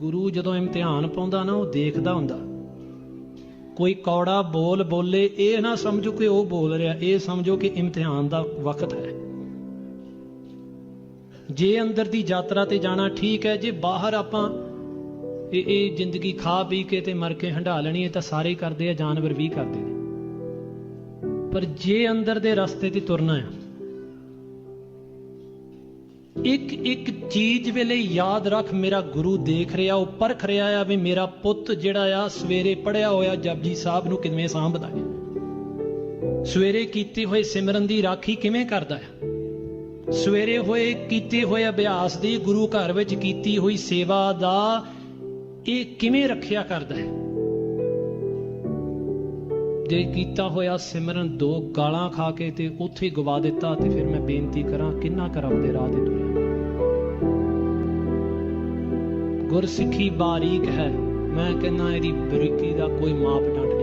ਗੁਰੂ ਜਦੋਂ ਇਮਤਿਹਾਨ ਪਾਉਂਦਾ ਨਾ, ਉਹ ਦੇਖਦਾ ਹੁੰਦਾ। ਕੋਈ ਕੌੜਾ ਬੋਲ ਬੋਲੇ, ਇਹ ਨਾ ਸਮਝੋ ਕਿ ਉਹ ਬੋਲ ਰਿਹਾ। ਇਹ ਸਮਝੋ ਕਿ ਇਮਤਿਹਾਨ ਦਾ ਵਕਤ ਹੈ। ਜੇ ਅੰਦਰ ਦੀ ਯਾਤਰਾ ਤੇ ਜਾਣਾ ਠੀਕ ਹੈ, ਜੇ ਬਾਹਰ ਆਪਾਂ ਇਹ ਇਹ ਜ਼ਿੰਦਗੀ ਖਾ ਪੀ ਕੇ ਤੇ ਮਰ ਕੇ ਹੰਢਾ ਲੈਣੀ ਹੈ, ਤਾਂ ਸਾਰੇ ਕਰਦੇ ਆ, ਜਾਨਵਰ ਵੀ ਕਰਦੇ ਨੇ। ਪਰ ਜੇ ਅੰਦਰ ਦੇ ਰਸਤੇ ਤੇ ਤੁਰਨਾ ਆ ਇੱਕ ਇੱਕ ਚੀਜ਼ ਵੇਲੇ ਯਾਦ ਰੱਖ, ਮੇਰਾ ਗੁਰੂ ਦੇਖ ਰਿਹਾ, ਉਹ ਪਰਖ ਰਿਹਾ ਆ ਵੀ ਮੇਰਾ ਪੁੱਤ ਜਿਹੜਾ ਆ ਸਵੇਰੇ ਪੜਿਆ ਹੋਇਆ ਜਪਜੀ ਸਾਹਿਬ ਨੂੰ ਕਿਵੇਂ ਸਾਂਭਦਾ ਹੈ ਸਵੇਰੇ ਕੀਤੇ ਹੋਏ ਸਿਮਰਨ ਦੀ ਰਾਖੀ ਕਿਵੇਂ ਕਰਦਾ ਹੈ ਸਵੇਰੇ ਹੋਏ ਕੀਤੇ ਹੋਏ ਅਭਿਆਸ ਦੀ ਗੁਰੂ ਘਰ ਵਿੱਚ ਕੀਤੀ ਹੋਈ ਸੇਵਾ ਦਾ ਇਹ ਕਿਵੇਂ ਰੱਖਿਆ ਕਰਦਾ ਹੈ ਜੇ ਕੀਤਾ ਹੋਇਆ ਸਿਮਰਨ ਦੋ ਗਾਲਾਂ ਖਾ ਕੇ ਤੇ ਉੱਥੇ ਹੀ ਗਵਾ ਦਿੱਤਾ ਤੇ ਫਿਰ ਮੈਂ ਬੇਨਤੀ ਕਰਾਂ, ਕਿੰਨਾ ਕਰਮ ਦੇ ਰਾਹ ਤੇ ਤੁਰਿਆ? ਗੁਰਸਿੱਖੀ ਬਾਰੀਕ ਹੈ, ਮੈਂ ਕਹਿੰਦਾ ਇਹਦੀ ਬਰੀਕੀ ਦਾ ਕੋਈ ਮਾਪ ਮਾਪਦੰਡ